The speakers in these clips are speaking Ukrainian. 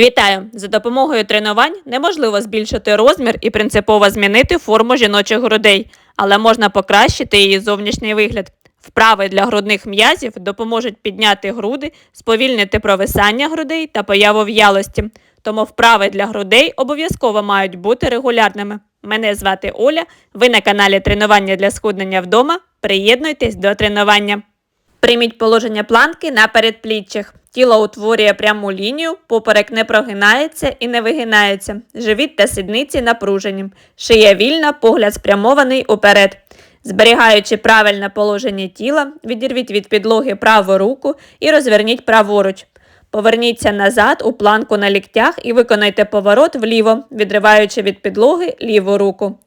Вітаю! За допомогою тренувань неможливо збільшити розмір і принципово змінити форму жіночих грудей, але можна покращити її зовнішній вигляд. Вправи для грудних м'язів допоможуть підняти груди, сповільнити провисання грудей та появу в'ялості. Тому вправи для грудей обов'язково мають бути регулярними. Мене звати Оля. Ви на каналі Тренування для схуднення вдома. Приєднуйтесь до тренування. Прийміть положення планки на передпліччях. Тіло утворює пряму лінію, поперек не прогинається і не вигинається. Живіт та сідниці напружені. Шия вільна, погляд спрямований уперед. Зберігаючи правильне положення тіла, відірвіть від підлоги праву руку і розверніть праворуч. Поверніться назад у планку на ліктях і виконайте поворот вліво, відриваючи від підлоги ліву руку.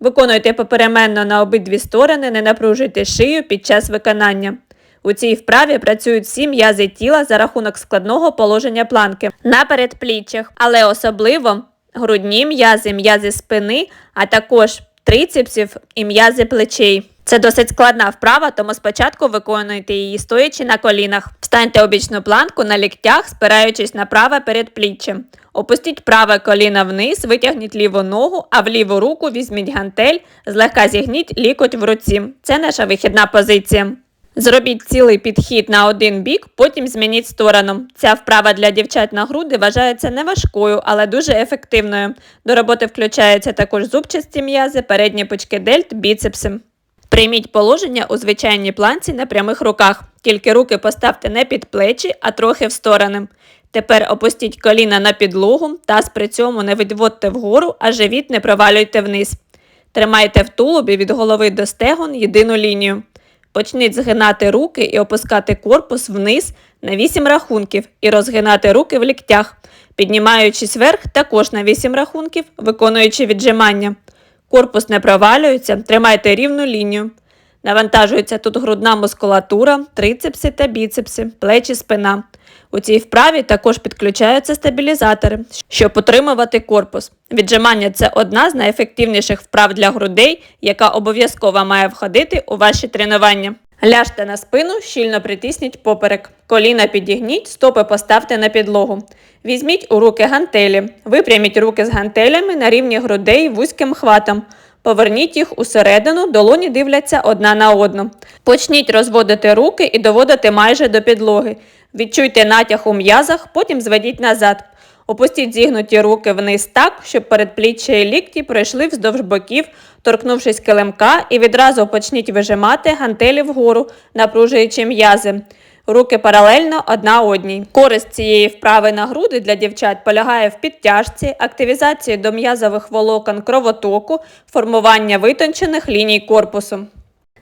Виконуйте попеременно на обидві сторони, не напружуйте шию під час виконання. У цій вправі працюють всі м'язи тіла за рахунок складного положення планки на передпліччях, але особливо грудні м'язи, м'язи спини, а також трицепсів і м'язи плечей. Це досить складна вправа, тому спочатку виконуйте її стоячи на колінах. Встаньте обічну планку на ліктях, спираючись на праве передпліччя. Опустіть праве коліно вниз, витягніть ліву ногу, а в ліву руку візьміть гантель, злегка зігніть лікоть в руці. Це наша вихідна позиція. Зробіть цілий підхід на один бік, потім змініть сторону. Ця вправа для дівчат на груди вважається не важкою, але дуже ефективною. До роботи включаються також зубчасті м'язи, передні пучки дельт, біцепси. Прийміть положення у звичайній планці на прямих руках. Тільки руки поставте не під плечі, а трохи в сторони. Тепер опустіть коліна на підлогу, таз при цьому не відводьте вгору, а живіт не провалюйте вниз. Тримайте в тулубі від голови до стегон єдину лінію. Почніть згинати руки і опускати корпус вниз на 8 рахунків і розгинати руки в ліктях, піднімаючись вверх також на 8 рахунків, виконуючи віджимання. Корпус не провалюється, тримайте рівну лінію. Навантажується тут грудна мускулатура, трицепси та біцепси, плечі, спина. У цій вправі також підключаються стабілізатори, щоб утримувати корпус. Віджимання це одна з найефективніших вправ для грудей, яка обов'язково має входити у ваші тренування. Ляжте на спину, щільно притисніть поперек. Коліна підігніть, стопи поставте на підлогу. Візьміть у руки гантелі. Випряміть руки з гантелями на рівні грудей вузьким хватом. Поверніть їх усередину, долоні дивляться одна на одну. Почніть розводити руки і доводити майже до підлоги. Відчуйте натяг у м'язах, потім зведіть назад. Опустіть зігнуті руки вниз так, щоб передпліччя і лікті пройшли вздовж боків, торкнувшись килимка, і відразу почніть вижимати гантелі вгору, напружуючи м'язи. Руки паралельно одна одній. Користь цієї вправи на груди для дівчат полягає в підтяжці, активізації до м'язових волокон кровотоку, формування витончених ліній корпусу.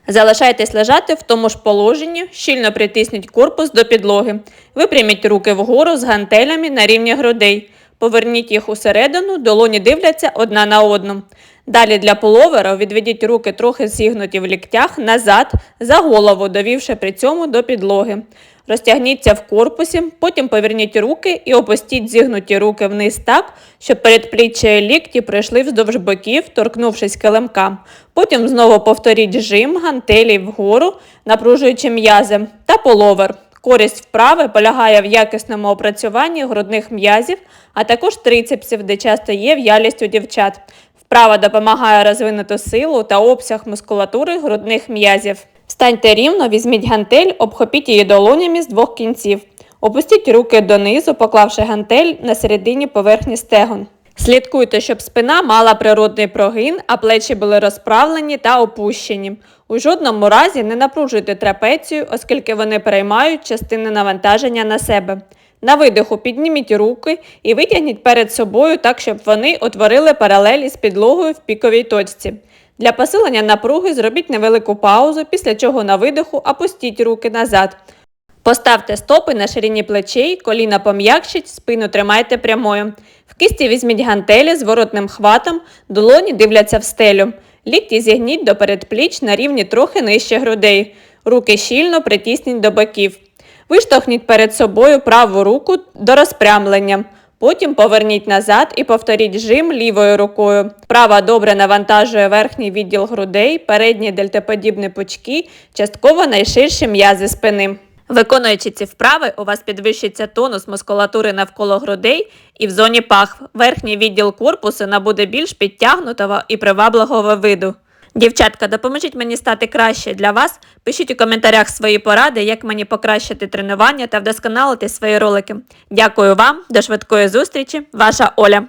Залишайтесь лежати в тому ж положенні, щільно притисніть корпус до підлоги. Випряміть руки вгору з гантелями на рівні грудей. Поверніть їх усередину, долоні дивляться одна на одну. Далі для половера відведіть руки трохи зігнуті в ліктях назад, за голову, довівши при цьому до підлоги. Розтягніться в корпусі, потім поверніть руки і опустіть зігнуті руки вниз так, щоб передпліччя і лікті пройшли вздовж боків, торкнувшись килимка. Потім знову повторіть жим, гантелі вгору, напружуючи м'язи та половер. Користь вправи полягає в якісному опрацюванні грудних м'язів, а також трицепсів, де часто є в'ялість у дівчат. Вправа допомагає розвинути силу та обсяг мускулатури грудних м'язів. Встаньте рівно, візьміть гантель, обхопіть її долонями з двох кінців. Опустіть руки донизу, поклавши гантель на середині поверхні стегон. Слідкуйте, щоб спина мала природний прогин, а плечі були розправлені та опущені. У жодному разі не напружуйте трапецію, оскільки вони переймають частини навантаження на себе. На видиху підніміть руки і витягніть перед собою так, щоб вони утворили паралелі з підлогою в піковій точці. Для посилення напруги зробіть невелику паузу, після чого на видиху опустіть руки назад. Поставте стопи на ширині плечей, коліна пом'якшіть, спину тримайте прямою. В кисті візьміть гантелі з воротним хватом, долоні дивляться в стелю. Лікті зігніть до передпліч на рівні трохи нижче грудей. Руки щільно притисніть до боків. Виштовхніть перед собою праву руку до розпрямлення. Потім поверніть назад і повторіть жим лівою рукою. Права добре навантажує верхній відділ грудей, передні дельтоподібні пучки, частково найширші м'язи спини. Виконуючи ці вправи, у вас підвищиться тонус мускулатури навколо грудей і в зоні пахв. Верхній відділ корпусу набуде більш підтягнутого і привабливого виду. Дівчатка, допоможіть мені стати краще для вас. Пишіть у коментарях свої поради, як мені покращити тренування та вдосконалити свої ролики. Дякую вам, до швидкої зустрічі, ваша Оля.